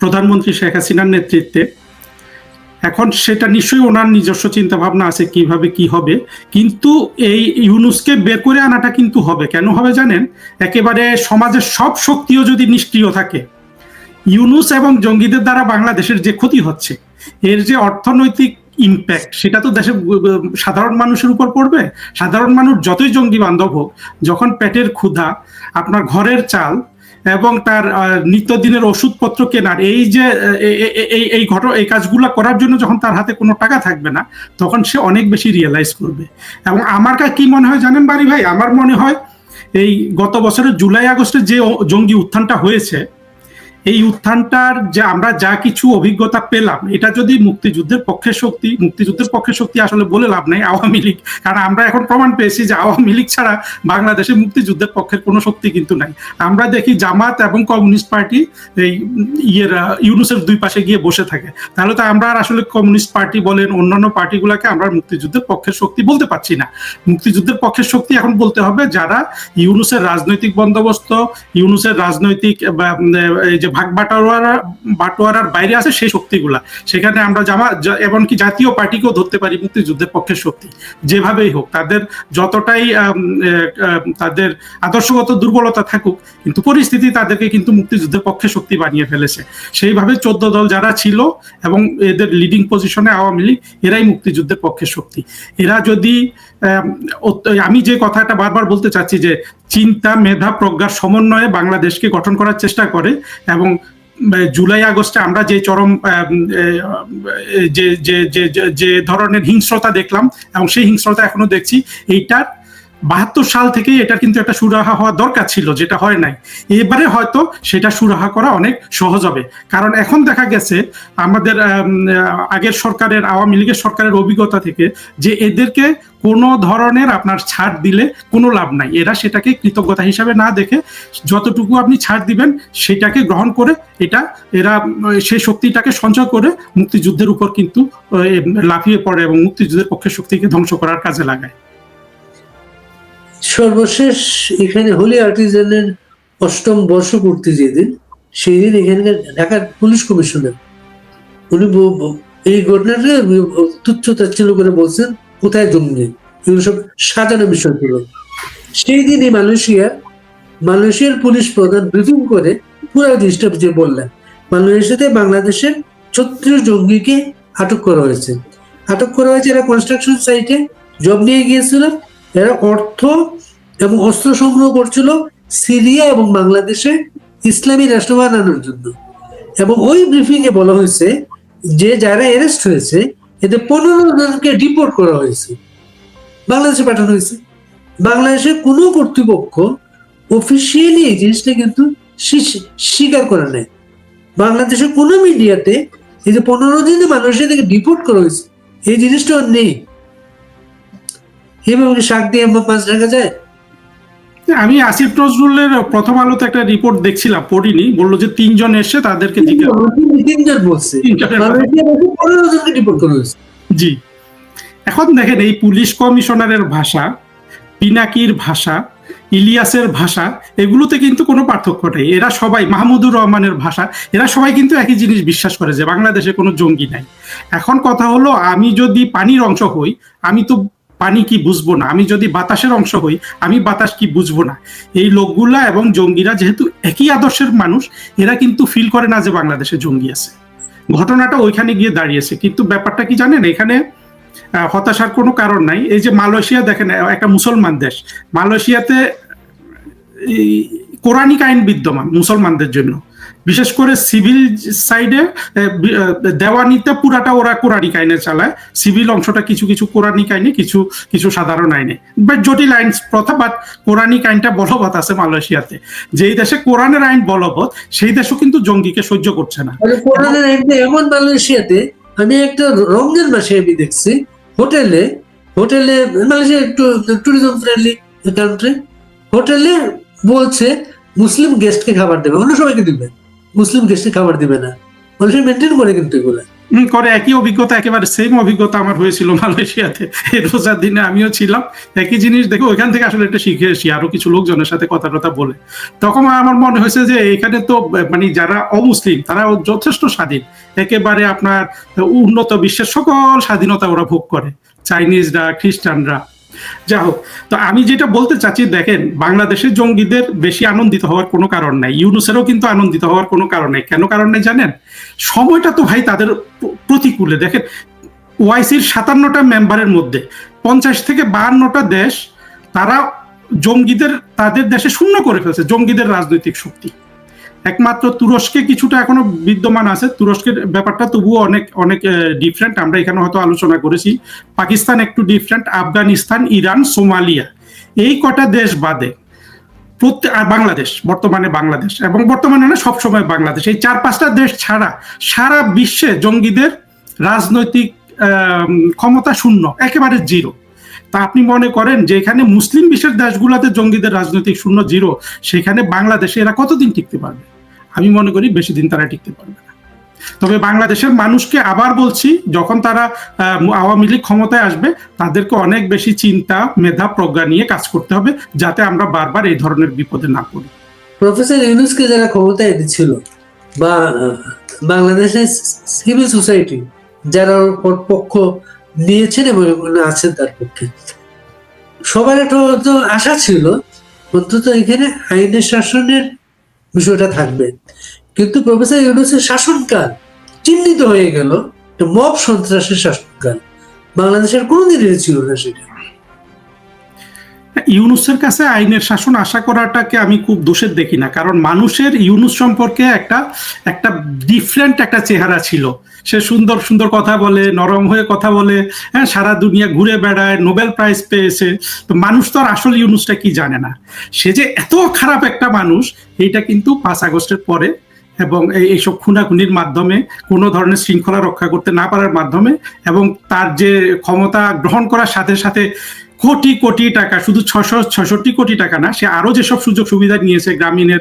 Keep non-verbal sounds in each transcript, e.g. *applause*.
প্রধানমন্ত্রী শেখ হাসিনার নেতৃত্বে। এখন সেটা নিশ্চয়ই ওনার নিজস্ব চিন্তা ভাবনা আছে কীভাবে কি হবে। কিন্তু এই ইউনুসকে বের করে আনাটা কিন্তু হবে। কেন হবে জানেন? একেবারে সমাজের সব শক্তিও যদি নিষ্ক্রিয় থাকে, ইউনুস এবং জঙ্গিদের দ্বারা বাংলাদেশের যে ক্ষতি হচ্ছে, এর যে অর্থনৈতিক ইম্প্যাক্ট সেটা তো দেশের সাধারণ মানুষের উপর পড়বে। সাধারণ মানুষ যতই জঙ্গি বান্ধব হোক, যখন পেটের ক্ষুধা, আপনার ঘরের চাল এবং তার নিত্যদিনের ওষুধপত্র কেনার। এই যে এই এই ঘটনা এই কাজগুলো করার জন্য যখন তার হাতে কোনো টাকা থাকবে না, তখন সে অনেক বেশি রিয়েলাইজ করবে। এবং আমার কাছে কি মনে হয় জানেন বাড়ি ভাই? আমার মনে হয় এই গত বছরের জুলাই আগস্টে যে জঙ্গি উত্থানটা হয়েছে এই উত্থানটার যে আমরা যা কিছু অভিজ্ঞতা পেলাম, এটা যদি মুক্তিযুদ্ধের পক্ষে শক্তি, মুক্তিযুদ্ধের পক্ষে শক্তি আসলে বলে লাভ নাই আওয়ামী লীগ। কারণ আমরা এখন প্রমাণ পেয়েছি যে আওয়ামী লীগ ছাড়া বাংলাদেশে মুক্তিযুদ্ধের পক্ষের কোনো শক্তি কিন্তু নাই। আমরা দেখি জামাত এবং কমিউনিস্ট পার্টি এই ইয়ের ইউনুসের দুই পাশে গিয়ে বসে থাকে। তাহলে তো আমরা আর আসলে কমিউনিস্ট পার্টি বলেন, অন্যান্য পার্টিগুলোকে আমরা মুক্তিযুদ্ধের পক্ষের শক্তি বলতে পারছি না। মুক্তিযুদ্ধের পক্ষের শক্তি এখন বলতে হবে যারা ইউনুসের রাজনৈতিক বন্দোবস্ত, ইউনুসের রাজনৈতিক যে ভাগ বাটোয়ারা, বাটোয়ারার বাইরে আছে সেই শক্তিগুলা। সেখানে আমরা জামা এমনকি জাতীয় পার্টিকেও ধরতে পারি মুক্তিযুদ্ধের পক্ষের শক্তি। যেভাবেই হোক, তাদের যতটাই তাদের আদর্শগত দুর্বলতা থাকুক, কিন্তু পরিস্থিতি তাদেরকে কিন্তু মুক্তিযুদ্ধের পক্ষে শক্তি বানিয়ে ফেলেছে। সেইভাবে চোদ্দ দল যারা ছিল এবং এদের লিডিং পজিশনে আওয়ামী লীগ, এরাই মুক্তিযুদ্ধের পক্ষে শক্তি। এরা যদি আমি যে কথাটা বারবার বলতে চাচ্ছি যে, চিন্তা, মেধা, প্রজ্ঞার সমন্বয়ে বাংলাদেশকে গঠন করার চেষ্টা করে এবং উম, জুলাই আগস্টে আমরা যে চরম যে যে- যে ধরনের হিংস্রতা দেখলাম এবং সেই হিংস্রতা এখনও দেখছি এইটার বাহাত্তর সাল থেকেই এটা কিন্তু একটা সুরাহা হওয়া দরকার ছিল, যেটা হয় নাই। এবারে হয়তো সেটা সুরাহা করা অনেক সহজ হবে। কারণ এখন দেখা গেছে, আমাদের আগের সরকারের, আওয়ামী লীগের সরকারের অভিজ্ঞতা থেকে যে এদেরকে কোনো ধরনের আপনার ছাড় দিলে কোনো লাভ নাই। এরা সেটাকে কৃতজ্ঞতা হিসাবে না দেখে যতটুকু আপনি ছাড় দিবেন, সেটাকে গ্রহণ করে এটা, এরা, সেই শক্তিটাকে সঞ্চয় করে মুক্তিযুদ্ধের উপর কিন্তু লাফিয়ে পড়ে এবং মুক্তিযুদ্ধের পক্ষে শক্তিকে ধ্বংস করার কাজে লাগায়। সর্বশেষ এখানে হোলি আর্টিজানের অষ্টম বর্ষপূর্তি যেদিন সেই দিন এখানকার ঢাকার পুলিশ কমিশনার, উনি এই ঘটনাটা তুচ্ছ তাচ্ছিল্য করে বলছেন, কোথায় জঙ্গি? এগুলো সব সাজানো বিষয় ছিল সেই দিনই মালয়েশিয়া, মালয়েশিয়ার পুলিশ প্রধান ব্রিফিং করে পুরো জিনিসটা যে বললেন, মালয়েশিয়াতে বাংলাদেশের ছত্রিশ জঙ্গিকে আটক করা হয়েছে। আটক করা হয়েছে এরা কনস্ট্রাকশন সাইটে জব নিয়ে গিয়েছিল এরা অর্থ এবং অস্ত্র সংগ্রহ করছিল সিরিয়া এবং বাংলাদেশে ইসলামী রাষ্ট্র বানানোর জন্য। এবং ওই ব্রিফিং এ বলা হয়েছে যে যারা অ্যারেস্ট হয়েছে এতে পনেরো জনকে ডিপোর্ট করা হয়েছে। বাংলাদেশে পাঠানো হয়েছে। বাংলাদেশের কোনো কর্তৃপক্ষ অফিসিয়ালি এই জিনিসটা কিন্তু স্বীকার করে নেয় বাংলাদেশের কোনো মিডিয়াতে এই যে পনেরো দিনে মানুষের থেকে ডিপোর্ট করা হয়েছে, এই জিনিসটা নেই। এভাবে শাক দিয়ে যায় আমি আসিফ নজরুলের প্রথম আলোতে একটা রিপোর্ট দেখছিলাম পড়িনি। বলল যে তিনজন এসে তাদেরকে তিনজন বলছে। তিনজনের কথা। মালয়েশিয়া বলছে পনেরো জনকে ডিপোর্ট করা হয়েছে। জি। এখন দেখেন এই পুলিশ কমিশনারের ভাষা পিনাকির ভাষা ইলিয়াসের ভাষা এগুলোতে কিন্তু কোনো পার্থক্য নেই। এরা সবাই মাহমুদুর রহমানের ভাষা এরা সবাই কিন্তু একই জিনিস বিশ্বাস করে যে বাংলাদেশে কোনো জঙ্গি নাই। এখন কথা হলো আমি যদি পানির অংশ হই আমি তো পানি কি বুঝব না? আমি যদি বাতাসের অংশ হই, আমি বাতাস কি বুঝব না? এই লোকগুলা এবং জঙ্গিরা যেহেতু একই আদর্শের মানুষ, এরা কিন্তু ফিল করে না যে বাংলাদেশে জঙ্গি আছে। ঘটনাটা ওইখানে গিয়ে দাঁড়িয়েছে। কিন্তু ব্যাপারটা কি জানেন? এখানে হতাশার কোনো কারণ নাই। এই যে মালয়েশিয়া দেখেন, একটা মুসলমান দেশ। মালয়েশিয়াতে কোরআনিক আইন বিদ্যমান মুসলমানদের জন্য। বিশেষ করে সিভিল সাইডে দেওয়ানিতে পুরাটা ওরা কোরআনিক আইনে চালায়। সিভিল অংশটা কিছু কিছু কোরআনিক আইনে কিছু কিছু সাধারণ আইনে। বাট জটিল আইন প্রথা বাট কোরআনিক আইনটা বলবৎ আছে মালয়েশিয়াতে। যেই দেশে কোরআনের আইন বলবৎ, সেই দেশও কিন্তু জঙ্গিকে সহ্য করছে না। করোনার আইনটা এমন মালয়েশিয়াতে, আমি একটা রঙের মাসে আমি দেখছি, হোটেলে হোটেলে, মালয়েশিয়া একটু ট্যুরিজম ফ্রেন্ডলি কান্ট্রি হোটেলে বলছে মুসলিম গেস্টকে খাবার দেবে, অন্য সবাইকে দিবে। মুসলিম গেস্টকে খাবার দিবে না। মালয়েশিয়া মেনটেন করে কিন্তু এগুলা। করে একই অভিজ্ঞতা, একেবারে সেম অভিজ্ঞতা আমার হয়েছিল মালয়েশিয়াতে। *laughs* রোজার দিনে আমিও ছিলাম। একই জিনিস দেখো, ওইখান থেকে আসলে এটা শিখে এসি আরও কিছু লোকজনের সাথে কথা টথা বলে। তখন আমার মনে হয়েছে যে এখানে তো মানে যারা অমুসলিম, তারা যথেষ্ট স্বাধীন। একেবারে আপনার উন্নত বিশ্বের সকল স্বাধীনতা ওরা ভোগ করে। চাইনিজরা, খ্রিস্টানরা। যা হোক, তো আমি যেটা বলতে চাচ্ছি, দেখেন, বাংলাদেশের জঙ্গিদের বেশি আনন্দিত হওয়ার কোনো কারণ নাই। ইউনুসেরও কিন্তু আনন্দিত হওয়ার কোনো কারণ নেই। কেন কারণ নেই জানেন? সময়টা তো ভাই তাদের প্রতিকূলে। দেখেন, ওয়াইসির সাতান্নটা মেম্বারের মধ্যে পঞ্চাশ থেকে বাহান্নটা দেশ তারা জঙ্গিদের, তাদের দেশে শূন্য করে ফেলছে, জঙ্গিদের রাজনৈতিক শক্তি। একমাত্র তুরস্কে কিছুটা এখনও বিদ্যমান আছে। তুরস্কের ব্যাপারটা তবুও অনেক অনেক ডিফারেন্ট আমরা এখানে হয়তো আলোচনা করেছি। পাকিস্তান একটু ডিফারেন্ট আফগানিস্তান, ইরান, সোমালিয়া। এই কটা দেশ বাদে প্রত্যেক আর বাংলাদেশ, বর্তমানে বাংলাদেশ। এবং বর্তমানে না, সবসময় বাংলাদেশ। এই চার পাঁচটা দেশ ছাড়া সারা বিশ্বে জঙ্গিদের রাজনৈতিক ক্ষমতা শূন্য, একেবারে জিরো তা আপনি মনে করেন যে এখানে মুসলিম বিশ্বের দেশগুলোতে জঙ্গিদের রাজনৈতিক শূন্য জিরো, সেখানে বাংলাদেশে এরা কতদিন টিকতে পারবে? আমি মনে করি বেশি দিন তারা টিকতে পারবে না। তবে বাংলাদেশের মানুষকে আবার বলছি, যখন তারা আওয়ামী লীগ ক্ষমতায় আসবে, তাদেরকে অনেক বেশি চিন্তা, মেধা, প্রজ্ঞা নিয়ে কাজ করতে হবে, যাতে আমরা বারবার এই ধরনের বিপদে না পড়ি। প্রফেসর ইউনুসকে যারা ক্ষমতায় দিচ্ছিল বা বাংলাদেশের সিভিল সোসাইটি যারা পক্ষ নিয়েছেন এবং আছেন তার পক্ষে। সবার একটা তো আশা ছিল, অন্তত এখানে আইনের শাসনের বিষয়টা থাকবে। কিন্তু প্রফেসর ইউনুসের শাসনকাল চিহ্নিত হয়ে গেল মব সন্ত্রাসের শাসনকাল। বাংলাদেশের কোনোদিন ছিল না সেটা। ইউনুসের কাছে আইনের শাসন আশা করাটাকে আমি খুব দোষের দেখি না। কারণ মানুষের ইউনুস সম্পর্কে একটা একটা ডিফারেন্ট একটা চেহারা ছিল। সে সুন্দর সুন্দর কথা বলে, নরম হয়ে কথা বলে হ্যাঁ সারা দুনিয়া ঘুরে বেড়ায়, নোবেল প্রাইজ পেয়েছে। তো মানুষ তো আর আসল ইউনুসটা কি জানে না? সে যে এত খারাপ একটা মানুষ, এইটা কিন্তু পাঁচ আগস্টের পরে এবং এই, এইসব খুনাখুনির মাধ্যমে, কোনো ধরনের শৃঙ্খলা রক্ষা করতে না পারার মাধ্যমে এবং তার যে ক্ষমতা গ্রহণ করার সাথে সাথে কোটি কোটি টাকা, শুধু ছশো ছষট্টি কোটি টাকা না, সে আরও যেসব সুযোগ সুবিধা নিয়েছে গ্রামীণের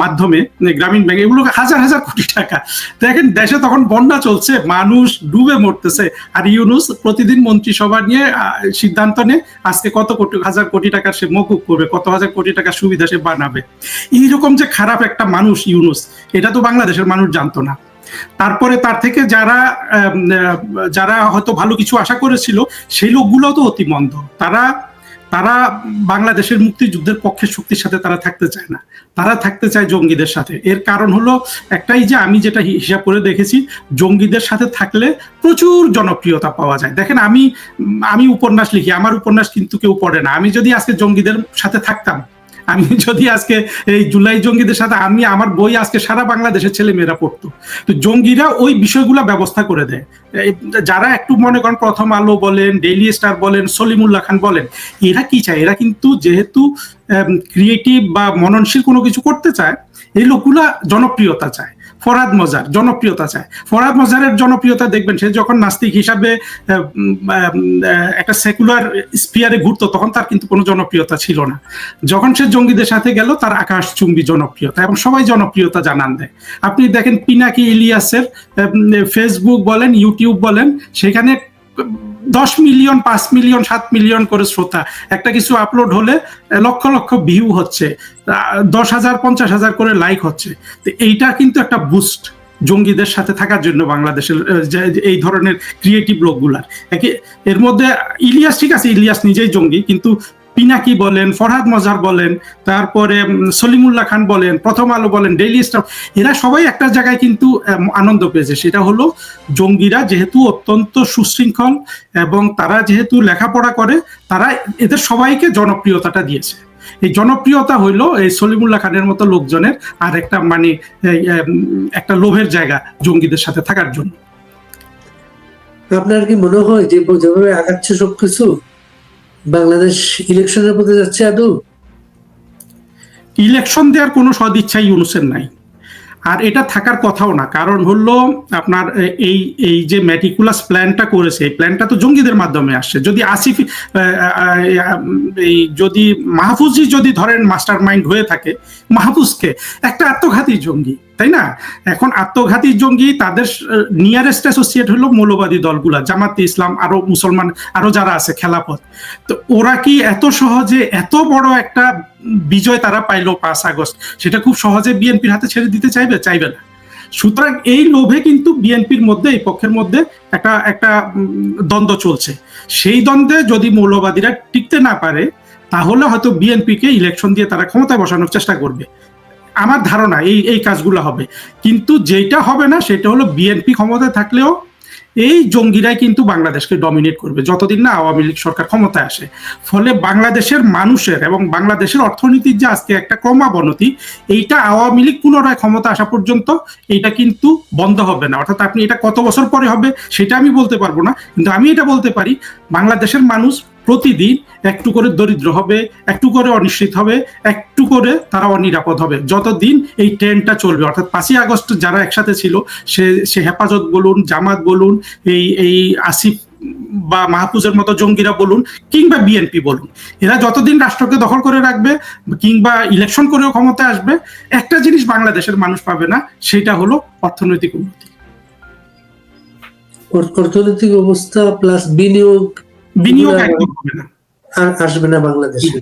মাধ্যমে গ্রামীণ ব্যাংক এগুলো হাজার হাজার কোটি টাকা। দেখেন, দেশে তখন বন্যা চলছে, মানুষ ডুবে মরতেছে। আর ইউনুস প্রতিদিন মন্ত্রিসভা নিয়ে সিদ্ধান্ত নেয় আজকে কত কোটি, হাজার কোটি টাকা সে মকুব করবে, কত হাজার কোটি টাকার সুবিধা সে বানাবে। এইরকম যে খারাপ একটা মানুষ ইউনুস, এটা তো বাংলাদেশের মানুষ জানতো না। তারপরে তার থেকে যারা যারা হয়তো ভালো কিছু আশা করেছিল, সেই লোকগুলো তো অতি মন্দ। তারা তারা বাংলাদেশের মুক্তিযুদ্ধের পক্ষের শক্তির সাথে তারা থাকতে চায় না। তারা থাকতে চায় জঙ্গিদের সাথে। এর কারণ হলো একটাই যে, আমি যেটা হিসাব করে দেখেছি, জঙ্গিদের সাথে থাকলে প্রচুর জনপ্রিয়তা পাওয়া যায়। দেখেন, আমি আমি উপন্যাস লিখি, আমার উপন্যাস কিন্তু কেউ পড়ে না। আমি যদি আজকে জঙ্গিদের সাথে থাকতাম আমি যদি আজকে এই জুলাই জঙ্গিদের সাথে, আমি আমার বই আজকে সারা বাংলাদেশের ছেলে মেয়েরা পড়তো। তো জঙ্গিরা ওই বিষয়গুলো ব্যবস্থা করে দেয়। যারা একটু মনে করেন প্রথম আলো বলেন, ডেইলি স্টার বলেন, সলিমুল্লাহ খান বলেন, এরা কি চায়? এরা কিন্তু যেহেতু ক্রিয়েটিভ বা মননশীল কোনো কিছু করতে চায়, এই লোকগুলা জনপ্রিয়তা চায়। ফরাদ মজার, জনপ্রিয়তা চায়। ফরাদ মজারের জনপ্রিয়তা দেখবেন, সে যখন নাস্তিক হিসাবে একটা সেকুলার স্পিয়ারে ঘুরতো, তখন তার কিন্তু কোনো জনপ্রিয়তা ছিল না। যখন সে জঙ্গিদের সাথে গেল, তার আকাশ চুম্বি জনপ্রিয়তা এবং সবাই জনপ্রিয়তা জানান দেয়। আপনি দেখেন পিনাকি ইলিয়াসের ফেসবুক বলেন ইউটিউব বলেন, সেখানে দশ মিলিয়ন, পাঁচ মিলিয়ন, সাত মিলিয়ন করে শ্রোতা। একটা কিছু আপলোড হলে লক্ষ লক্ষ ভিউ হচ্ছে দশ হাজার, পঞ্চাশ হাজার করে লাইক হচ্ছে। তো এইটা কিন্তু একটা বুস্ট জঙ্গিদের সাথে থাকার জন্য বাংলাদেশের এই ধরনের ক্রিয়েটিভ লোকগুলার। এর মধ্যে ইলিয়াস ঠিক আছে, ইলিয়াস নিজেই জঙ্গি, কিন্তু পিনাকি বলেন, ফরহাদ মজার বলেন, তারপরে সলিমুল্লাহ খান বলেন, প্রথম আলো বলেন ডেইলি স্টার এরা সবাই একটা জায়গায় কিন্তু আনন্দ পেয়েছে। সেটা হলো জঙ্গিরা যেহেতু অত্যন্ত সুশৃঙ্খল এবং তারা যেহেতু লেখাপড়া করে, তারা এদের সবাইকে জনপ্রিয়তাটা দিয়েছে। এই জনপ্রিয়তা হইল এই সলিমুল্লাহ খানের মতো লোকজনের আর একটা মানে একটা লোভের জায়গা জঙ্গিদের সাথে থাকার জন্য। আপনার কি মনে হয় যে যেভাবে আগাচ্ছে সবকিছু বাংলাদেশ ইলেকশনের পথে যাচ্ছে আদৌ? ইলেকশন দেওয়ার কোনো সদিচ্ছা ইউনুসের নাই। আর এটা থাকার কথাও না, কারণ হলো আপনার এই এই যে ম্যাটিকুলাস প্ল্যানটা করেছে, এই প্ল্যানটা তো জঙ্গিদের মাধ্যমে আসছে। যদি আসিফ এই যদি মাহফুজই যদি ধরেন মাস্টার মাইন্ড হয়ে থাকে, মাহফুজকে, একটা আত্মঘাতী জঙ্গি। তাই না? এখন আত্মঘাতী জঙ্গি তাদের নিয়ারেস্ট অ্যাসোসিয়েট হলো মৌলবাদী দলগুলা, জামাতে ইসলাম, আরও মুসলমান, আরও যারা আছে খেলাপথ তো ওরা কি এত সহজে এত বড় একটা বিজয় তারা পাইলো পাঁচ আগস্ট? সেটা খুব সহজে বিএনপির হাতে ছেড়ে দিতে চাইবে? চাইবে না। সুতরাং এই লোভে কিন্তু বিএনপির মধ্যে, এই পক্ষের মধ্যে একটা একটা দ্বন্দ্ব চলছে। সেই দ্বন্দ্বে যদি মৌলবাদীরা টিকতে না পারে, তাহলে হয়তো বিএনপিকে ইলেকশন দিয়ে তারা ক্ষমতায় বসানোর চেষ্টা করবে। আমার ধারণা এই এই কাজগুলো হবে। কিন্তু যেটা হবে না, সেটা হলো বিএনপি ক্ষমতায় থাকলেও এই জঙ্গিরাই কিন্তু বাংলাদেশকে ডমিনেট করবে, যতদিন না আওয়ামী লীগ সরকার ক্ষমতায় আসে। ফলে বাংলাদেশের মানুষের এবং বাংলাদেশের অর্থনীতির যে আজকে একটা ক্রমাবনতি, এইটা আওয়ামী লীগ পুনরায় ক্ষমতা আসা পর্যন্ত এইটা কিন্তু বন্ধ হবে না। অর্থাৎ আপনি এটা কত বছর পরে হবে, সেটা আমি বলতে পারব না। কিন্তু আমি এটা বলতে পারি, বাংলাদেশের মানুষ প্রতিদিন একটু করে দরিদ্র হবে, একটু করে অনিশ্চিত হবে, একটু করে তারা অনিরাপদ হবে। যতদিন এই ট্রেনটা চলবে, অর্থাৎ পাঁচই আগস্ট যারা একসাথে ছিল, সে সে হেফাজত বলুন, জামাত বলুন, এই এই আসিফ বা মাহফুজের মতো জঙ্গিরা বলুন, কিংবা বিএনপি বলুন, এরা যতদিন রাষ্ট্রকে দখল করে রাখবে, কিংবা ইলেকশন করেও ক্ষমতায় আসবে, একটা জিনিস বাংলাদেশের মানুষ পাবে না, সেটা হলো অর্থনৈতিক উন্নতি। অর্থনৈতিক অবস্থা প্লাস বিনিয়োগ বিনিয়োগ আসবে না বাংলাদেশে।